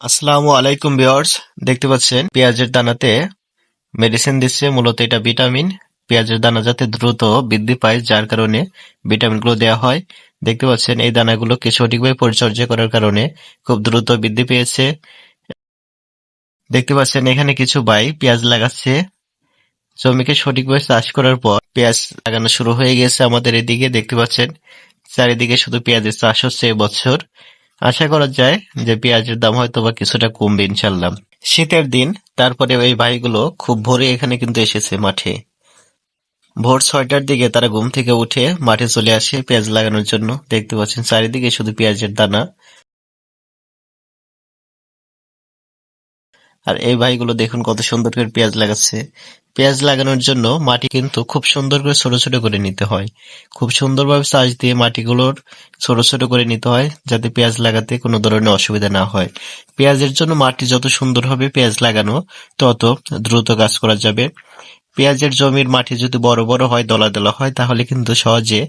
আসসালামু আলাইকুম ভিউয়ার্স, দেখতে পাচ্ছেন, পেঁয়াজের দানাতে মেডিসিন দিচ্ছে, মূলত এটা ভিটামিন। পেঁয়াজের দানা যাতে দ্রুত বৃদ্ধি পায়, যার কারণে ভিটামিনগুলো দেওয়া হয়। দেখতে পাচ্ছেন, এই দানাগুলোকে সঠিকভাবে পরিচর্যা করার কারণে খুব দ্রুত বৃদ্ধি পেয়েছে। দেখতে পাচ্ছেন, এখানে কিছু ভাই পেঁয়াজ লাগাচ্ছে। জমিকে সঠিকভাবে চাষ করার পর পেঁয়াজ লাগানো শুরু হয়ে গেছে আমাদের এদিকে। দেখতে পাচ্ছেন, চারিদিকে শুধু পেঁয়াজের চাষ হচ্ছে এবছর। আশা করা যায় যে পেঁয়াজের দাম হয়তো বা কিছুটা কমবে ইনশাল্লাহ শীতের দিন, তারপরে ওই ভাইগুলো খুব ভোরে এখানে কিন্তু এসেছে মাঠে। ভোর ছয়টার দিকে তারা ঘুম থেকে উঠে মাঠে চলে আসে পেঁয়াজ লাগানোর জন্য। দেখতে পাচ্ছেন, চারিদিকে শুধু পেঁয়াজের দানা। আর এই ভাইগুলো দেখুন কত সুন্দর করে পেঁয়াজ লাগাচ্ছে। পেঁয়াজ লাগানোর জন্য মাটি কিন্তু খুব সুন্দর করে ছোট ছোট করে নিতে হয়। খুব সুন্দরভাবে চাষ দিয়ে মাটিগুলোর ছোট ছোট করে নিতে হয় যাতে পেঁয়াজ লাগাতে কোনো ধরনের অসুবিধা না হয়। পেঁয়াজের জন্য মাটি যত সুন্দর হবে পেঁয়াজ লাগানো, তত দ্রুত কাজ করা যাবে। পেঁয়াজের জমির মাটি যদি বড় বড় হয়, দলা দলা হয়, তাহলে কিন্তু সহজে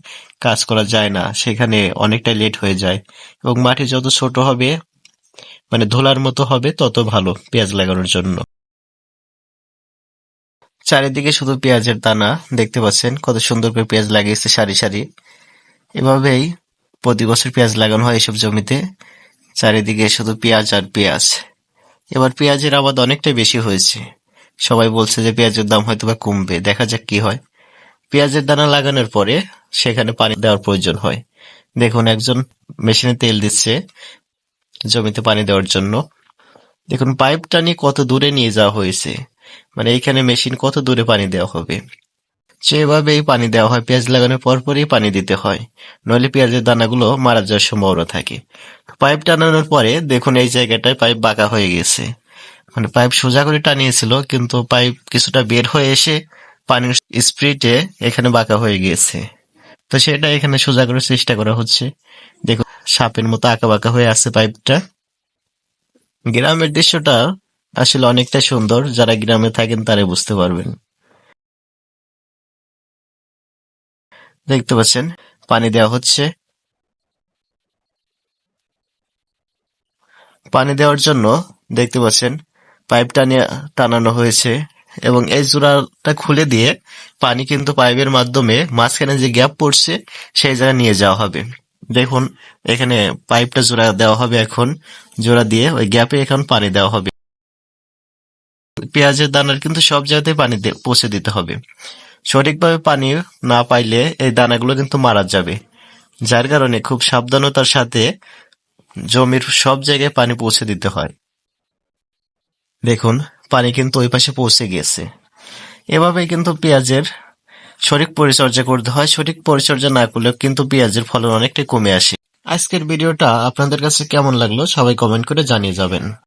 কাজ করা যায় না। সেখানে অনেকটা লেট হয়ে যায়। এবং মাটি যত ছোট হবে মানে ধোলার মতো হবে, তত ভালো পেঁয়াজ লাগানোর জন্য। চারিদিকে শুধু পেঁয়াজের দানা, দেখতে পাচ্ছেন কত সুন্দর করে পেঁয়াজ লাগিয়েছে সারি সারি। এভাবেই প্রতি বছর পেঁয়াজ লাগানো হয় এসব জমিতে। চারিদিকে শুধু পেঁয়াজ আর পেঁয়াজ। এবার পেঁয়াজের আবাদ অনেকটাই বেশি হয়েছে। সবাই বলছে যে পেঁয়াজের দাম হয়তো বা কমবে, দেখা যাক কি হয়। পেঁয়াজের দানা লাগানোর পরে সেখানে পানি দেওয়ার প্রয়োজন হয়। দেখুন, একজন মেশিনে তেল দিচ্ছে জমিতে পানি দেওয়ার জন্য। দেখুন, পাইপটা নিয়ে কত দূরে নিয়ে যাওয়া হয়েছে। মানে এইখানে মেশিন কত দূরে পানি দেওয়া হবে। সেভাবেই পানি দেওয়া হয়, পেঁয়াজ লাগানোর পরপরই পানি দিতে হয়। নইলে পেঁয়াজের দানাগুলো মারা যাওয়ার সম্ভাবনা থাকে। পাইপ টানানোর পরে দেখুন, এই জায়গাটায় পাইপ বাঁকা হয়ে গেছে। মানে পাইপ সোজা করে টানিয়েছিল, কিন্তু পাইপ কিছুটা বের হয়ে এসে পানির স্প্রিটে এখানে বাঁকা হয়ে গিয়েছে তো সেটা এখানে সোজা করার চেষ্টা করা হচ্ছে। দেখুন, সাপের মতো আঁকা বাঁকা হয়ে আছে পাইপটা। গ্রামের দৃশ্যটা আসলে অনেকটা সুন্দর। যারা গ্রামে থাকেন তারা বুঝতে পারবেন। দেখতে পাচ্ছেন, পানি দেওয়া হচ্ছে। পানি দেওয়ার জন্য দেখতে পাচ্ছেন পাইপ টানিয়ে টানানো হয়েছে। এবং এই জোড়াটা খুলে দিয়ে পানি কিন্তু পাইপের মাধ্যমে মাঝখানে যে গ্যাপ পড়ছে, সেই জায়গায় নিয়ে যাওয়া হবে। দেখুন, এখানে পাইপটা জোড়া দেওয়া হবে এখন। জোড়া দিয়ে ওই গ্যাপে এখন পানি দেওয়া হবে। পেঁয়াজের দানার কিন্তু সব জায়গাতে পানি পৌঁছে দিতে হবে। সঠিকভাবে পানি না পাইলে এই দানাগুলো কিন্তু মারা যাবে। যার কারণে খুব সাবধানতার সাথে জমির সব জায়গায় পানি পৌঁছে দিতে হয়। দেখুন পানি কিন্তু ওই পাশে পৌঁছে গিয়েছে এভাবে কিন্তু পেঁয়াজের সঠিক পরিচর্যা করতে হয়, সঠিক পরিচর্যা না করলে কিন্তু পেঁয়াজের ফলন অনেকটাই কমে আসে। আজকের ভিডিওটা আপনাদের কাছে কেমন লাগল সবাই কমেন্ট করে জানিয়ে যাবেন।